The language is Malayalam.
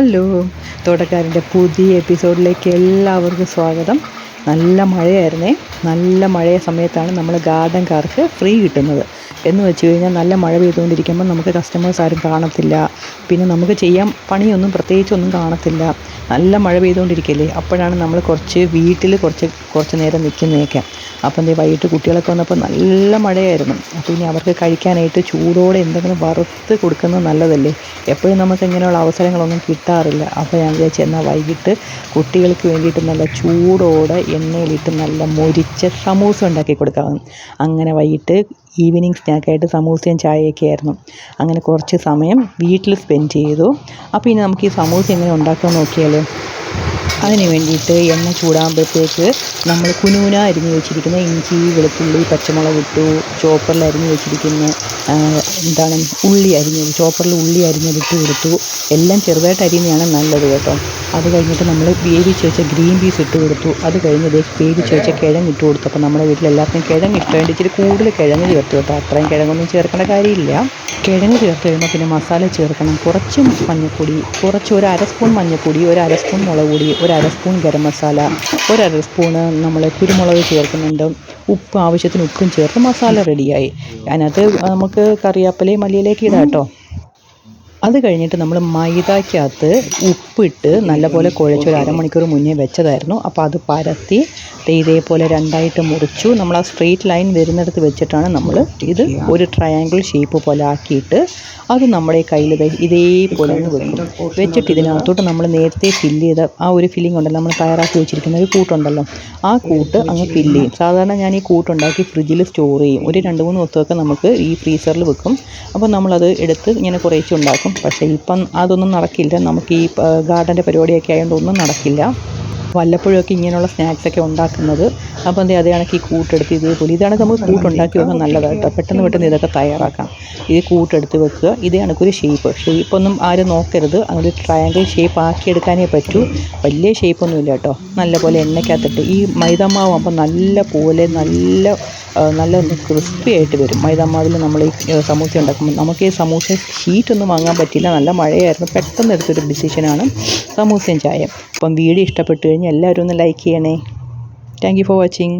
ഹലോ. തോട്ടക്കാരന്റെ പുതിയ എപ്പിസോഡിലേക്ക് എല്ലാവർക്കും സ്വാഗതം. നല്ല മഴയായിരുന്നേ. നല്ല മഴയ സമയത്താണ് നമ്മൾ ഗാർഡൻകാർക്ക് ഫ്രീ കിട്ടുന്നത്. എന്ന് വെച്ച് കഴിഞ്ഞാൽ നല്ല മഴ പെയ്തുകൊണ്ടിരിക്കുമ്പോൾ നമുക്ക് കസ്റ്റമേഴ്സ് ആരും കാണത്തില്ല. പിന്നെ നമുക്ക് ചെയ്യാൻ പണിയൊന്നും പ്രത്യേകിച്ചൊന്നും കാണത്തില്ല. നല്ല മഴ പെയ്തുകൊണ്ടിരിക്കില്ലേ? അപ്പോഴാണ് നമ്മൾ കുറച്ച് വീട്ടിൽ കുറച്ച് കുറച്ച് നേരം നിൽക്കുന്നതൊക്കെ. അപ്പം ദേ വൈകിട്ട് കുട്ടികളൊക്കെ വന്നപ്പോൾ നല്ല മഴയായിരുന്നു. അപ്പോൾ ഇനി അവർക്ക് കഴിക്കാനായിട്ട് ചൂടോടെ എന്തെങ്കിലും വറുത്ത് കൊടുക്കുന്നത് നല്ലതല്ലേ? എപ്പോഴും നമുക്ക് ഇങ്ങനെയുള്ള അവസരങ്ങളൊന്നും കിട്ടാറില്ല. അപ്പോൾ ഞാൻ വിചാരിച്ചു എന്നാൽ വൈകിട്ട് കുട്ടികൾക്ക് വേണ്ടിയിട്ട് നല്ല ചൂടോടെ എണ്ണയിലിട്ട് നല്ല മൊരിച്ച സമൂസ ഉണ്ടാക്കി കൊടുക്കാമെന്ന് അങ്ങനെ വൈകിട്ട് ഈവനിങ് സ്നാക്കായിട്ട് സമൂസയും ചായയൊക്കെ ആയിരുന്നു. അങ്ങനെ കുറച്ച് സമയം വീട്ടിൽ സ്പെൻഡ് ചെയ്തു. അപ്പോൾ ഇനി നമുക്ക് ഈ സമൂസ എങ്ങനെ ഉണ്ടാക്കാൻ നോക്കിയാലോ? അതിന് വേണ്ടിയിട്ട് എണ്ണ ചൂടാകുമ്പോഴത്തേക്ക് നമ്മൾ കുനുകുന അരിഞ്ഞ് വെച്ചിരിക്കുന്ന ഇഞ്ചി വെളുത്തുള്ളി പച്ചമുളക് ഇട്ടു ചോപ്പറിൽ അരിഞ്ഞ് വെച്ചിരിക്കുന്ന എന്താണ് ഉള്ളി അരിഞ്ഞത് ചോപ്പറിൽ ഉള്ളി അരിഞ്ഞത് ഇട്ട് കൊടുത്തു. എല്ലാം ചെറുതായിട്ട് അരിയുന്നതാണ് നല്ലത് കേട്ടോ. അത് കഴിഞ്ഞിട്ട് നമ്മൾ വേവിച്ച് വെച്ച ഗ്രീൻ പീസ് ഇട്ട് കൊടുത്തു. അത് കഴിഞ്ഞ് ദേ വേവിച്ച് വെച്ച കിഴങ്ങ് ഇട്ട് കൊടുത്തു. അപ്പോൾ നമ്മുടെ വീട്ടിൽ എല്ലാവർക്കും കിഴങ്ങ് ഇഷ്ടമായിട്ട് ഇച്ചിരി കൂടുതൽ കിഴങ്ങ് ചേർത്ത് കേട്ടോ. അത്രയും കിഴങ്ങൊന്നും ചേർക്കേണ്ട കാര്യമില്ല. കിഴങ്ങ് ചേർത്ത് കഴിയുമ്പോൾ പിന്നെ മസാല ചേർക്കണം. കുറച്ച് മഞ്ഞൾപ്പൊടി കുറച്ച് ഒരു അര സ്പൂൺ മഞ്ഞൾപ്പൊടി ഒരു അര സ്പൂൺ മുളക് പൊടി ഒരു അര സ്പൂൺ ഗരം മസാല ഒരര സ്പൂണ് നമ്മൾ കുരുമുളക് ചേർക്കുന്നുണ്ട്. ഉപ്പ് ആവശ്യത്തിന് ഉപ്പും ചേർത്ത് മസാല റെഡിയായി. അതിനകത്ത് നമുക്ക് കറിവേപ്പിലയും മല്ലിയിലേക്ക് ഇടാം കേട്ടോ. അത് കഴിഞ്ഞിട്ട് നമ്മൾ മൈദയ്ക്കകത്ത് ഉപ്പിട്ട് നല്ലപോലെ കുഴച്ച് ഒരു അരമണിക്കൂർ മുന്നേ വെച്ചതായിരുന്നു. അപ്പോൾ അത് പരത്തി ഇതേപോലെ രണ്ടായിട്ട് മുറിച്ചു. നമ്മൾ ആ സ്ട്രെയിറ്റ് ലൈൻ വരുന്നിടത്ത് വെച്ചിട്ടാണ് നമ്മൾ ഇത് ഒരു ട്രയാങ്കിൾ ഷേപ്പ് പോലെ ആക്കിയിട്ട് അത് നമ്മുടെ കയ്യിൽ ഇതേപോലെ വെക്കും. വെച്ചിട്ട് ഇതിനകത്തോട്ട് നമ്മൾ നേരത്തെ ഫില്ല് ചെയ്ത ആ ഒരു ഫില്ലിംഗ് ഉണ്ടല്ലോ നമ്മൾ തയ്യാറാക്കി വെച്ചിരിക്കുന്ന ഒരു കൂട്ടുണ്ടല്ലോ. ആ കൂട്ട് അങ്ങ് ഫില്ല് ചെയ്യും. സാധാരണ ഞാൻ ഈ കൂട്ടുണ്ടാക്കി ഫ്രിഡ്ജിൽ സ്റ്റോർ ചെയ്യും. ഒരു രണ്ട് മൂന്ന് ദിവസമൊക്കെ നമുക്ക് ഈ ഫ്രീസറിൽ വെക്കും. അപ്പോൾ നമ്മളത് എടുത്ത് ഇങ്ങനെ കുറേശ്ശെ ഉണ്ടാക്കും. പക്ഷേ ഇപ്പം അതൊന്നും നടക്കില്ല. നമുക്ക് ഈ ഗാർഡന്റെ പരിപാടിയൊക്കെ ആയതുകൊണ്ട് ഒന്നും നടക്കില്ല. വല്ലപ്പോഴൊക്കെ ഇങ്ങനെയുള്ള സ്നാക്സൊക്കെ ഉണ്ടാക്കുന്നത്. അപ്പോൾ എന്താ അതേ കണക്ക് ഈ കൂട്ടെടുത്ത് ഇതേപോലെ ഇതാണ് നമുക്ക് കൂട്ടുണ്ടാക്കി നല്ലതാണ് കേട്ടോ. പെട്ടെന്ന് പെട്ടെന്ന് ഇതൊക്കെ തയ്യാറാക്കാം. ഇത് കൂട്ടെടുത്ത് വെക്കുക. ഇതേ കണക്കൊരു ഷേപ്പ് ഷേപ്പൊന്നും ആരും നോക്കരുത്. അതൊരു ട്രയാങ്കിൾ ഷേപ്പ് ആക്കിയെടുക്കാനേ പറ്റൂ. വലിയ ഷേപ്പൊന്നുമില്ല കേട്ടോ. നല്ലപോലെ എണ്ണയ്ക്കകത്തിട്ട് ഈ മൈദമാവും ആകുമ്പോൾ നല്ല പോലെ നല്ല നല്ല ക്രിസ്പി ആയിട്ട് വരും. മൈദാമാവിൽ നമ്മൾ ഈ സമൂസ ഉണ്ടാക്കുമ്പോൾ നമുക്ക് ഈ സമൂസ ഷീറ്റൊന്നും വാങ്ങാൻ പറ്റില്ല. നല്ല മഴയായിരുന്നു. പെട്ടെന്ന് എടുത്തൊരു ഡിസിഷനാണ് സമൂസയും ചായ അപ്പം വീഡിയോ ഇഷ്ടപ്പെട്ടു കഴിഞ്ഞാൽ എല്ലാവരും ഒന്ന് ലൈക്ക് ചെയ്യണേ. Thank for watching